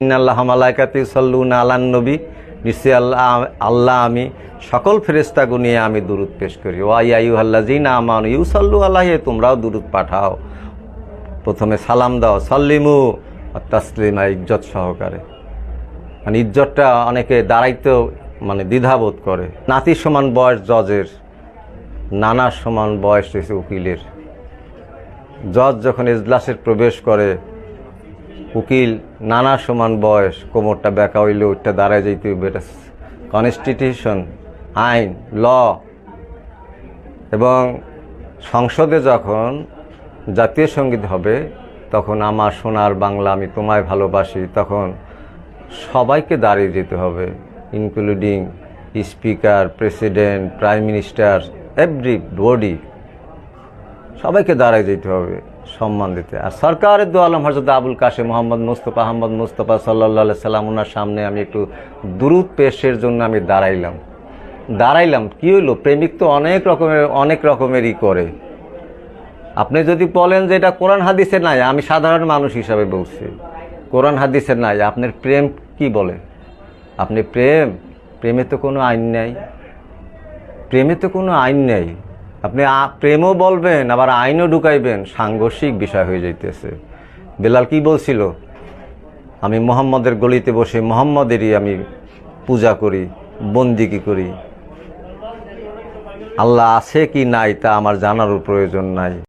আল্লাহ মালাইকাতি সল্লুন আলান নবী নিশ্চয় আল্লাহ আল্লাহ আমি, সকল ফেরেস্তাগু নিয়ে আমি দুরুদ পেশ করি। ওয়াই আইউ আল্লাহ জিনা আমান ইউ সাল্লু আল্লাহ তোমরাও দুরুদ পাঠাও। প্রথমে সালাম দাও, সাল্লিমু তাসলিমা, ইজ্জত সহকারে। মানে ইজ্জতটা অনেকে দাঁড়াইতেও মানে দ্বিধাবোধ করে। নাতির সমান বয়স জজের নানার সমান বয়স রয়েছে উকিলের। জজ যখন এজলাসের প্রবেশ করে উকিল, নানা সমান বয়স, কোমরটা বেঁকা হইলে ওইটা দাঁড়ায় যাইতে হইবে। এটা কনস্টিটিউশন আইন ল এবং সংসদে যখন জাতীয় সংগীত হবে, তখন আমার সোনার বাংলা আমি তোমায় ভালোবাসি, তখন সবাইকে দাঁড়িয়ে যেতে হবে including speaker president prime minister everybody সবাইকে দাঁড়ায় যেতে হবে। সম্মান দিতে। আর সরকারের দু আলম হজরত আবুল কাশে মোহাম্মদ মুস্তফা, আহমদ মুস্তফা সাল্লা সাল্লাম ওনার সামনে আমি একটু দ্রুত পেশের জন্য আমি দাঁড়াইলাম। দাঁড়াইলাম, কি হইল? প্রেমিক তো অনেক রকমের, অনেক রকমেরই করে। আপনি যদি বলেন যে এটা কোরআন হাদিসে নাই আমি সাধারণ মানুষ হিসাবে বলছি। কোরআন হাদিসে নাই আপনার প্রেম কি বলে? আপনি প্রেম, প্রেমে তো কোনো আইন নেই। প্রেমে তো কোনো আইন নেই। আপনি প্রেমও বলবেন, আবার আইনও ঢুকাইবেন। সাংঘর্ষিক বিষয় হয়ে যাইতেছে। বেলাল কি বলছিল? আমি মোহাম্মদের গলিতে বসে মোহাম্মদেরই আমি পূজা করি বন্দিকি করি? আল্লাহ আছে কি নাই তা আমার জানারও প্রয়োজন নাই।